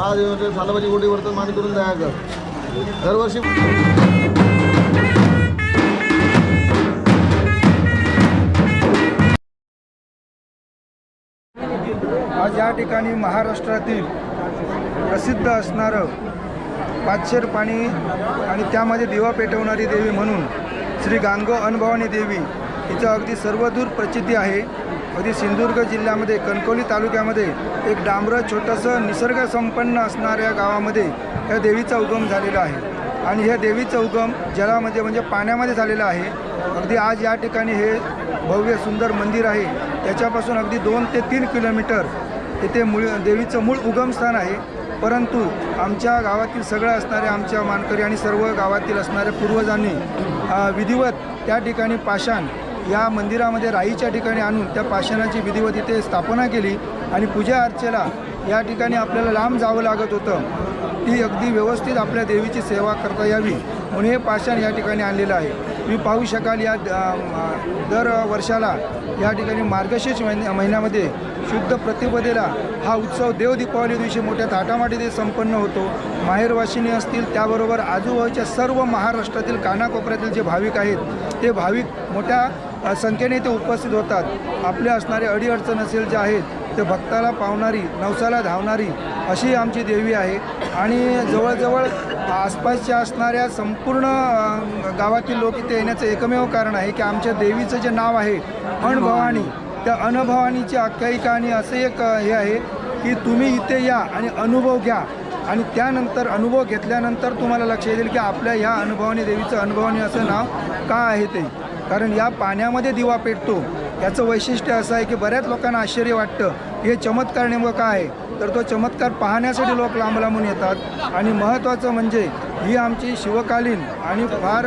महादेव सालाबाजी म्हणजे गोटी वर्तन मान करून जायचं दरवर्षी आज या ठिकाणी महाराष्ट्रातील प्रसिद्ध असणारं पाचशेर पाणी आणि त्यामध्ये दिवा पेटवणारी देवी म्हणून श्री गांगो अनभवानी देवी हिचं अगदी सर्वदूर प्रसिद्धी आहे. अगदी सिंधुदुर्ग जिल्ह्यामध्ये कणकवली तालुक्यामध्ये एक डांबरं छोटंसं निसर्गसंपन्न असणाऱ्या गावामध्ये या देवीचा उगम झालेला आहे. आणि ह्या देवीचा उगम जलामध्ये म्हणजे पाण्यामध्ये झालेला आहे. अगदी आज या ठिकाणी हे भव्य सुंदर मंदिर आहे. त्याच्यापासून अगदी दोन ते तीन किलोमीटर इथे मूळ देवीचं मूळ उगमस्थान आहे. परंतु आमच्या गावातील सगळं असणाऱ्या आमच्या मानकरी आणि सर्व गावातील असणाऱ्या पूर्वजांनी विधिवत त्या ठिकाणी पाषाण या मंदिरामध्ये राईच्या ठिकाणी आणून त्या पाषाणाची विधिवत इथे स्थापना केली आणि पूजा अर्चेला या ठिकाणी आपल्याला लांब जावं लागत होतं. ती अगदी व्यवस्थित आपल्या देवीची सेवा करता यावी म्हणून हे पाषाण या ठिकाणी आणलेलं आहे. तुम्ही पाहू शकाल या द- दर वर्षाला या ठिकाणी मार्गशीर्ष महिन्या महिन्यामध्ये शुद्ध प्रतिपदेला हा उत्सव देव दीपावली दिवशी मोठ्या थाटामाटीत संपन्न होतो. माहेरवासिनी असतील त्याबरोबर आजूबाजूच्या सर्व महाराष्ट्रातील कानाकोपऱ्यातील जे भाविक आहेत ते भाविक मोठ्या संख्येने इथे उपस्थित होतात. आपल्या असणारे अडीअडचण असेल जे आहेत ते भक्ताला पावणारी नवसाला धावणारी अशी आमची देवी आहे. आणि जवळजवळ आसपासच्या असणाऱ्या संपूर्ण गावातील लोक इथे येण्याचं एकमेव कारण आहे की आमच्या देवीचं जे नाव आहे अणभवानी त्या अनुभवानीची आख्यायिका आणि असं एक हे आहे की तुम्ही इथे या आणि अनुभव घ्या. आणि त्यानंतर अनुभव घेतल्यानंतर तुम्हाला लक्षात येईल की आपल्या ह्या अनुभवानी देवीचं अनुभवानी असं नाव का आहे ते. कारण या पाण्यामध्ये दिवा पेटतो. याचं वैशिष्ट्य असं आहे की बऱ्याच लोकांना आश्चर्य वाटतं हे चमत्कार नेमकं काय आहे? तर तो चमत्कार पाहण्यासाठी लोक लांब लांबून येतात. आणि महत्त्वाचं म्हणजे ही आमची शिवकालीन आणि फार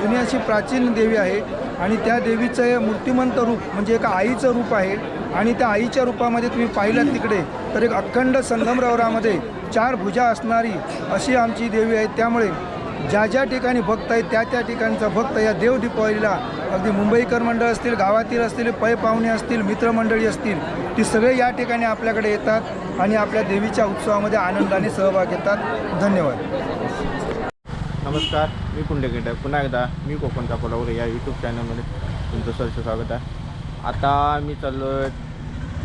जुनी अशी प्राचीन देवी आहे. आणि त्या देवीचं हे मूर्तिमंत रूप म्हणजे एका आईचं रूप आहे. आणि त्या आईच्या रूपामध्ये तुम्ही पाहिलं तिकडे तर एक अखंड संगमरवरामध्ये चार भुजा असणारी अशी आमची देवी आहे. त्यामुळे ज्या ज्या ठिकाणी भक्त आहेत त्या त्या ठिकाणचा भक्त या देव दीपावलीला. अगदी मुंबईकर मंडळ असतील गावातील असतील पै पाहुणे असतील मित्रमंडळी असतील ती सगळे या ठिकाणी आपल्याकडे येतात आणि आपल्या देवीच्या उत्सवामध्ये आनंदाने सहभाग घेतात. धन्यवाद. नमस्कार मी पुंडलिक पुन्हा एकदा मी कोकणचा कोल्हापूर या यूट्यूब चॅनलमध्ये तुमचं सरचं स्वागत आहे. आता मी चाललो आहे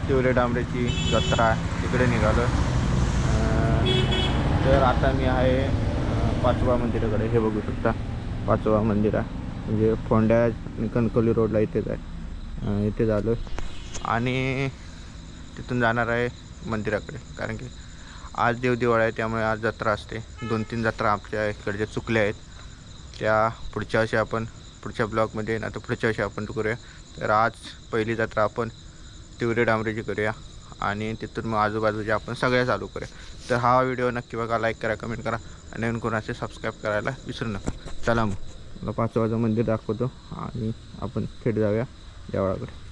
तिवरे डांबरेची जत्रा. तिकडे निघालो तर आता मी आहे पाचवा मंदिराकडे. हे बघू शकता. पाचवा मंदिर आहे. म्हणजे फोंड्या कणकली कणकवली रोडला इथेच आहे. इथे झालो. आणि तिथून जाणार आहे मंदिराकडे. कारण की आज देवदिवाळ आहे त्यामुळे आज जत्रा असते. दोन तीन जत्रा आमच्या इकडच्या चुकल्या आहेत त्या पुढच्या वर्षी आपण पुढच्या ब्लॉगमध्ये ना तर पुढच्या वर्षी आपण करूया. तर आज पहिली जत्रा आपण तिवरे डांबरेची करूया. आणि तिथून मग आजूबाजूच्या आपण सगळ्या चालू करूया तर हा व्हिडिओ नक्की बघा लाईक करा कमेंट करा आणि नवीन कोणाचे सबस्क्राईब करायला विसरू नका. चला मग. पाच पाचवाचं मंदिर दाखवतो आणि आपण थेट जाऊया देवळाकडे.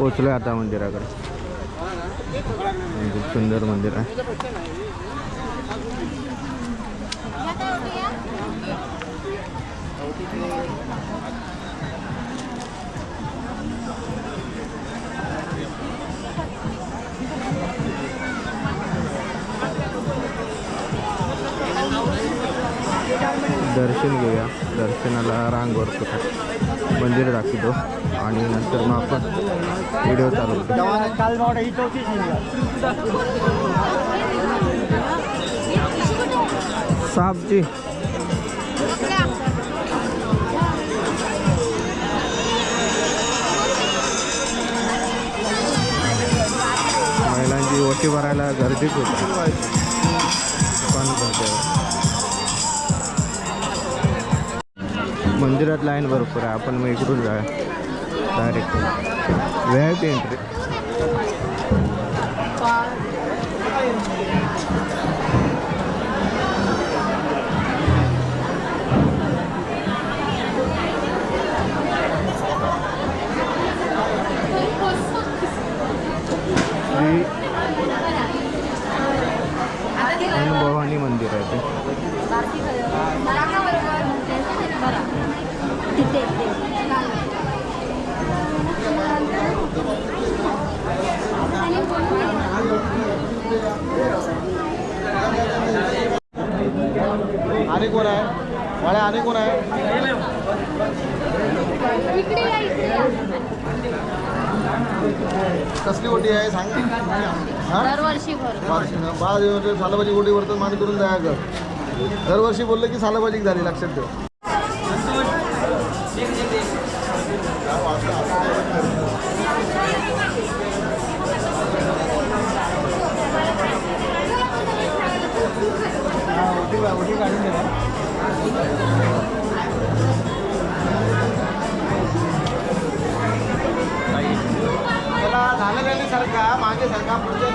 पोचलो आता मंदिराकडे. खूप सुंदर मंदिर आहे. दर्शन घेऊया. दर्शनाला रांग भरपूर मंदिर दाखवतो. आणि नंतर मग आपण व्हिडिओ चालू करू महिलांची ओटी भरायला गर्दीच होती. दुकान करते मंदिरात लाईन भरपूर आहे. आपण मग इकडून जाऊया. Direct V I P entry अनुभवानी Bhavani मंदिर आहे ते. आणि कोण आहे. वाळ्या आणि कोण आहे कसली ओटी आहे सांग. दरवर्षी बारा दिवस सालाबाजी ओटी वरतं मान करून जाया कर. दरवर्षी बोललं की सालाबाजी झाली लक्षात ठेव. 这场看不这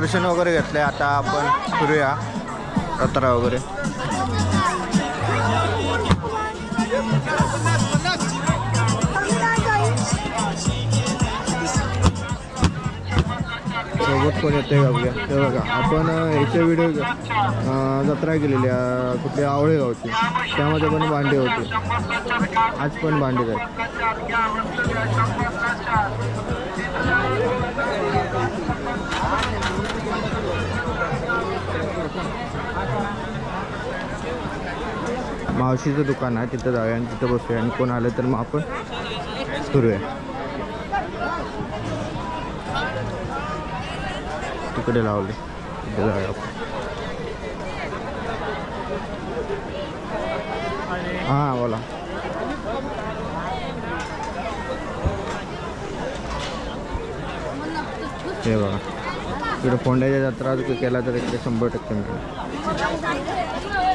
दर्शन वगैरे घेतले आता आपण फिरूया. जत्रा वगैरे. सोबत कोण येते बघूया? ते बघा आपण याच्या व्हिडिओ जत्रा केलेली आहे, कुठली आवळे गावची. त्यामध्ये पण भांडी होती. आज पण भांडे आहेत. मावशीचं दुकान आहे तिथं जाऊया आणि तिथं बसूया. आणि कोण आलं तर मग आपण फिरूया तिकडे लावले. तिथे जाऊया आपण. हां बोला. हे बघा. इकडे फोंड्याच्या जत्रा केला तर इकडे शंभर टक्के मिळेल.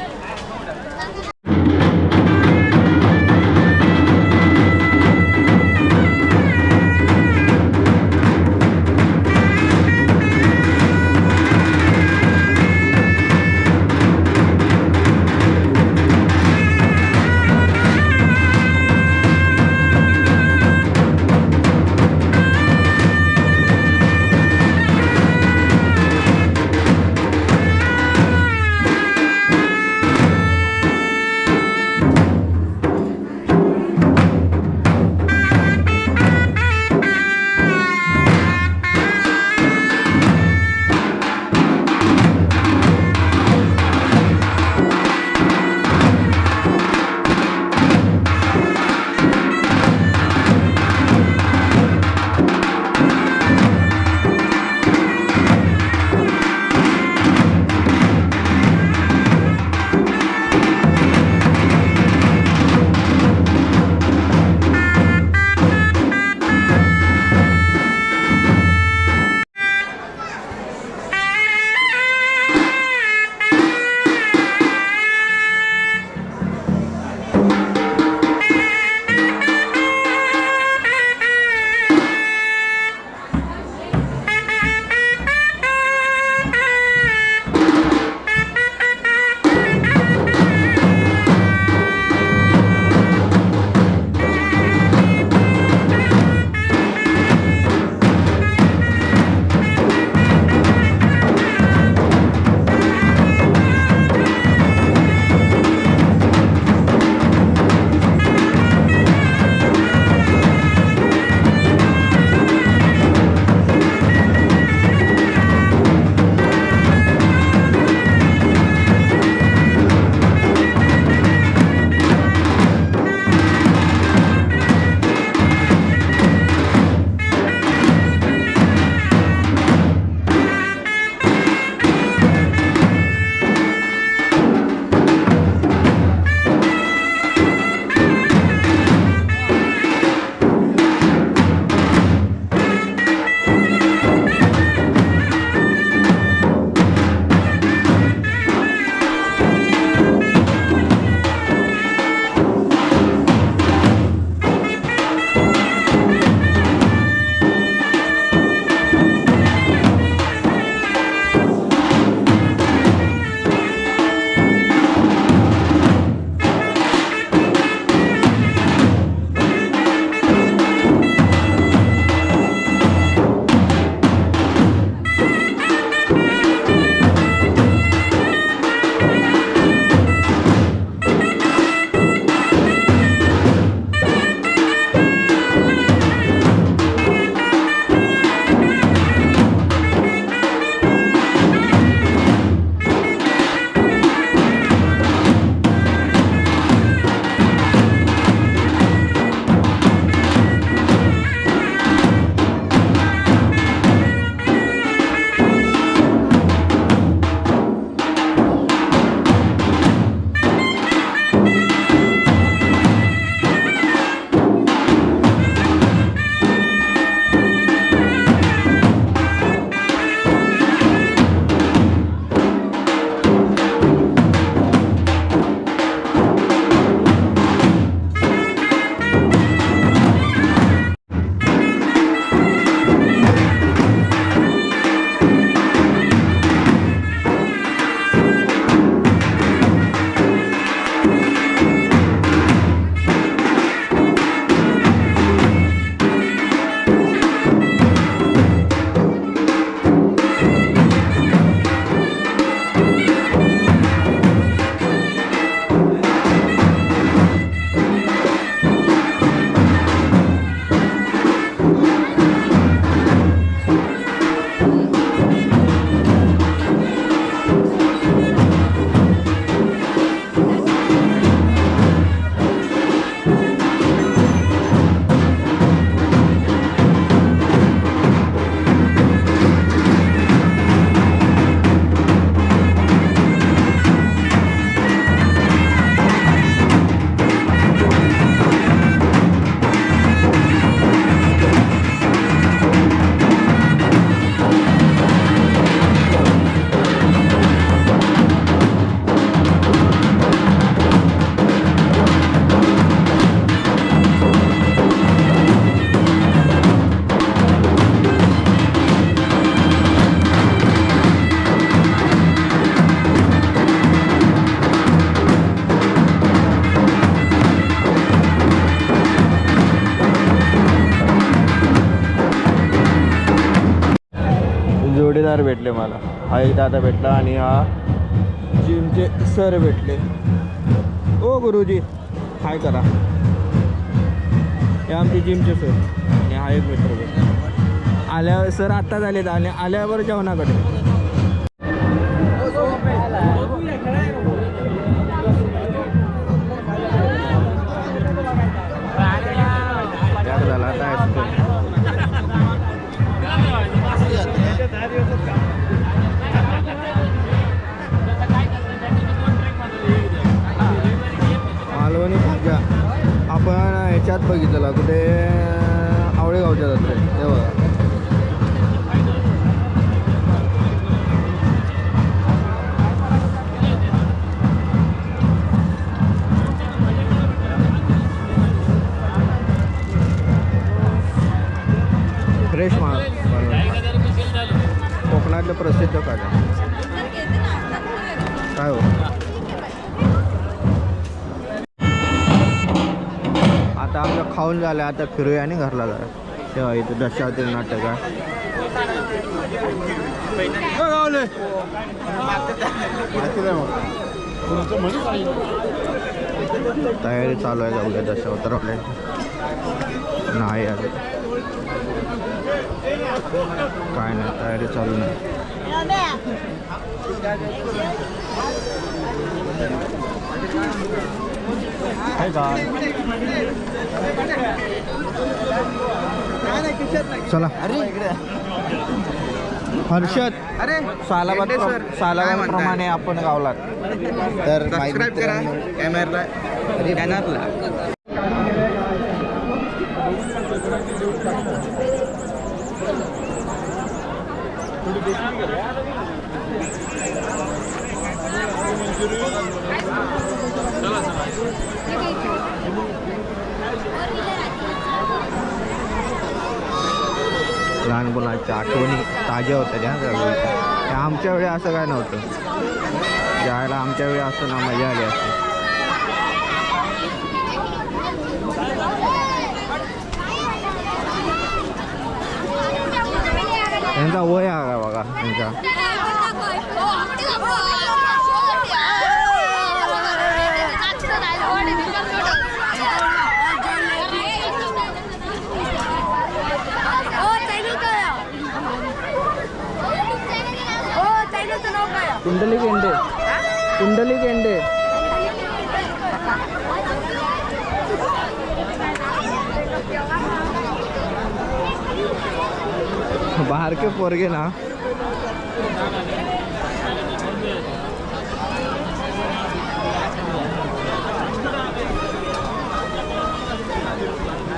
भेटले मला. हा एक दादा भेटला आणि हा जिमचे सर भेटले. ओ गुरुजी हाय करा. हे आमचे जिमचे सर आणि हा एक मित्र भेटला. आल्यावर सर आत्ताच आले आणि आल्यावर जेवणाकडे. बघितलेला कुठे आवळेगावच्या जात्रे हे बघा. फ्रेश माल कोकणातलं प्रसिद्ध काढा खाऊन झालं आता फिरूया आणि घरला जरा. तेव्हा इथं दशावतील नाटक आहे. तयारी चालू आहे का उद्या दशावतार नाही अजून. काय नाही तयारी चालू नाही. चला। हर्षद। अरे सालाबाद गेंडे सर, प्र- सालाबाद काय म्हणताय? प्रमाणे आपण गावलात. तर सबस्क्राईब करा कॅमेरा चॅनलला लहान मुलांच्या आठवणी ताज्या होत्या त्या त्या आमच्या वेळी असं काय नव्हतं. जायला आमच्या वेळी असं ना मजा आली असते. त्यांचा वय हा बघा त्यांचा. कुंडली गेंडे. कुंडली गेंडे. बाहर के पोरगे ना.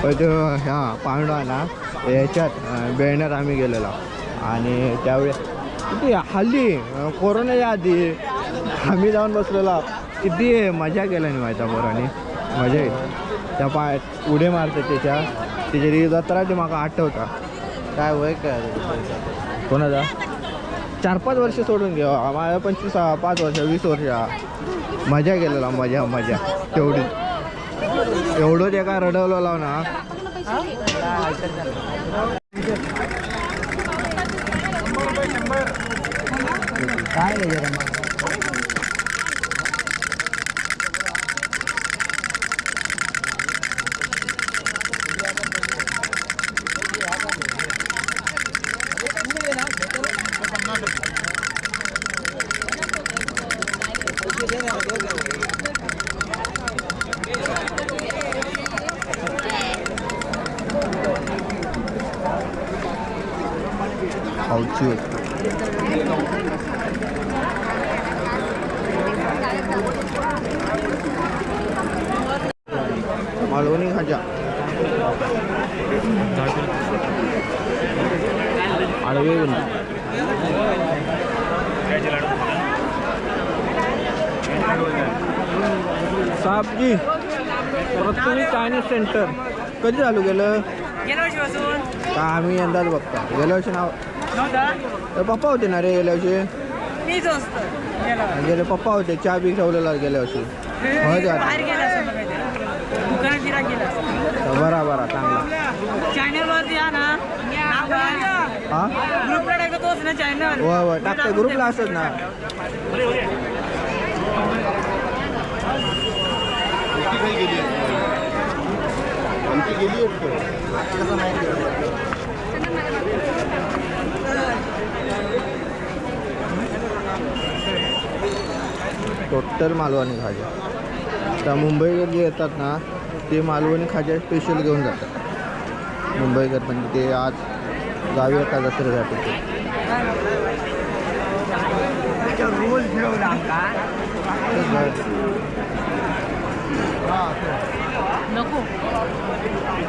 पण तो ह्या पांडवा ना याच्यात बेळण्यात आम्ही गेलेलो. आणि त्यावेळी किती हल्ली कोरोनाच्या आधी आम्ही जाऊन बसलेला. किती मजा केला नाही माहिती पोरांनी. मजा येईल त्या पाय उडे मारते त्याच्या. त्याची जत्रा ते मला आठवता काय वय काय कोणाचा चार पाच वर्ष सोडून घेऊ माझ्या पंचवीस पाच वर्ष वीस वर्ष. मजा केलेला मजा मजा. तेवढी एवढं. ते काय रडवलं ना. काय नाही जरा खाऊची होती मालवणी खाजा आडवे साहेबजी प्रथमी चायनीज सेंटर कधी चालू वर्षीपासून का आम्ही यंदाच बघता गेल्या वर्षी नाव तर पप्पा होते ना रे गेल्या वर्षी? गेला गेले पप्पा होते चहा बी ठेवलेला गेल्या वर्षी. गेला गेला बरा बरा चांगला. हा? ग्रुपला टाकतो तोच ना चॅनल वा वा टाकते ग्रुपला असत ना आमची गेली टोटल मालवणी खाज्या त्या मुंबईकर जे येतात ना ते मालवणी खाज्या स्पेशल घेऊन जातात. मुंबईकर म्हणजे ते आज गावी एका जत्रेसाठी ते रोज नको.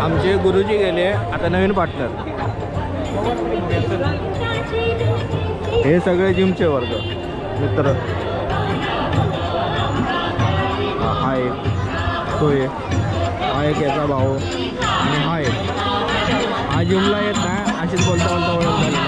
आमचे गुरुजी गेले आता नवीन पार्टनर हे सगळे जिमचे वर्ग मित्र. हा एक. तो एक. हा एक याचा भाऊ. आणि हा एक. हा जिमला येत ना अशीच बोलता बोलता ओळख झाली.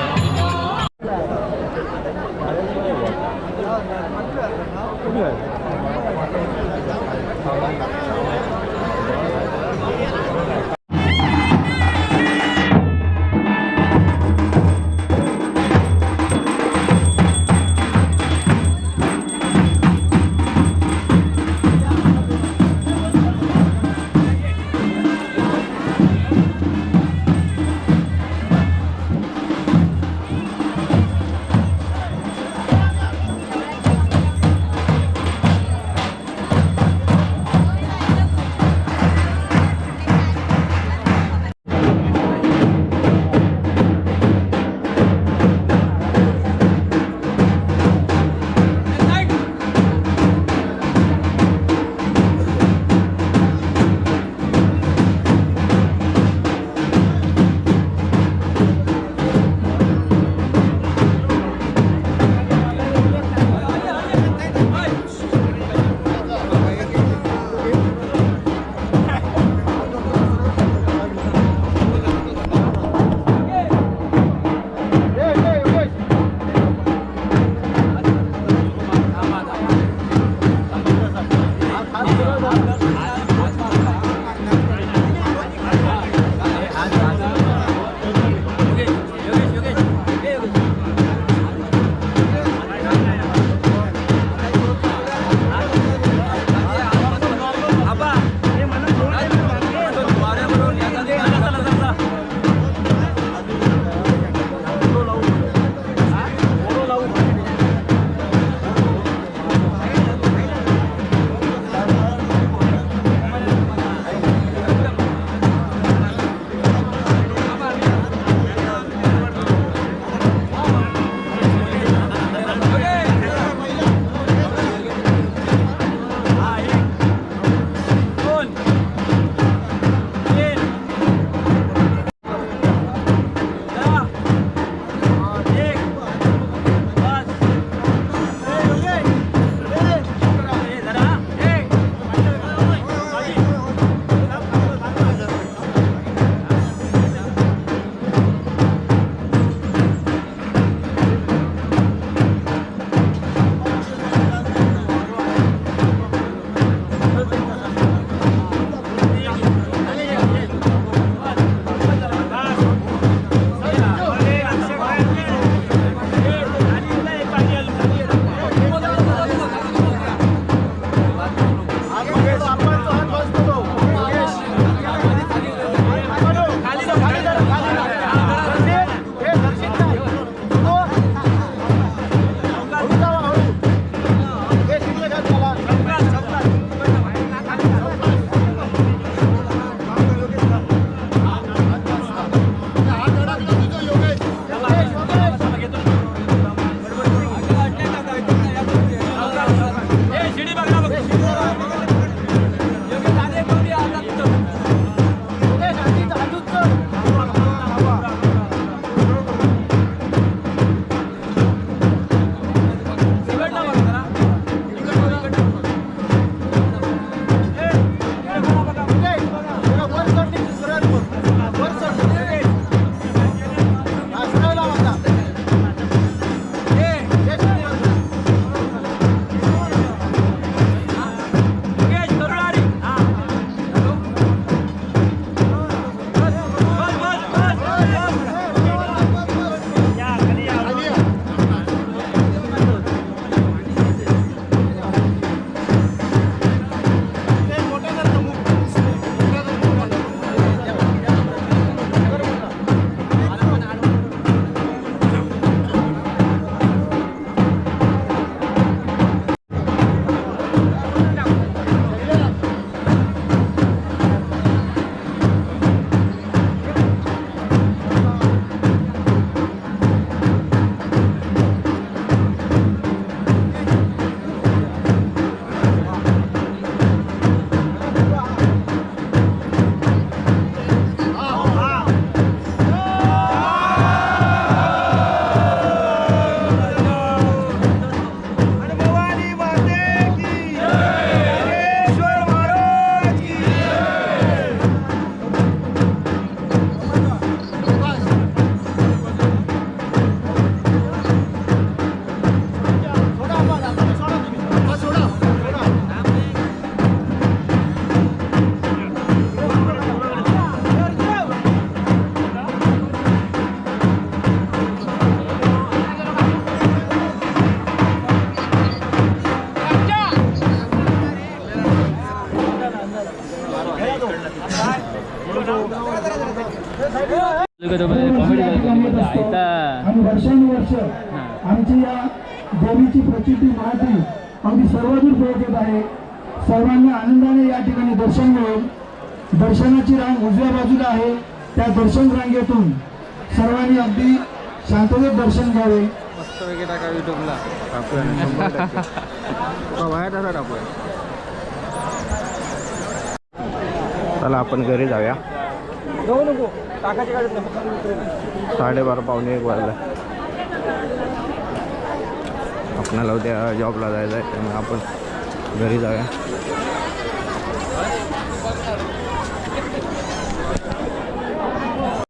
आमची या देवीची प्रचिती महाती अगदी सर्वदूर पोहोचत आहे सर्वांना आनंदाने या ठिकाणी दर्शन मिळेल दर्शनाची रांग उजव्या बाजूला आहे त्या दर्शन रांगेतून सर्वांनी अगदी शांततेत दर्शन घ्यावे. मस्त वगैरे टाका युट्यूबला टाकूया टाकूया. चला आपण घरी जाऊया. साडेबारा पावणे एक वाजला. आपणाला उद्या जॉबला जायचं आहे त्यामुळे आपण घरी जाऊया.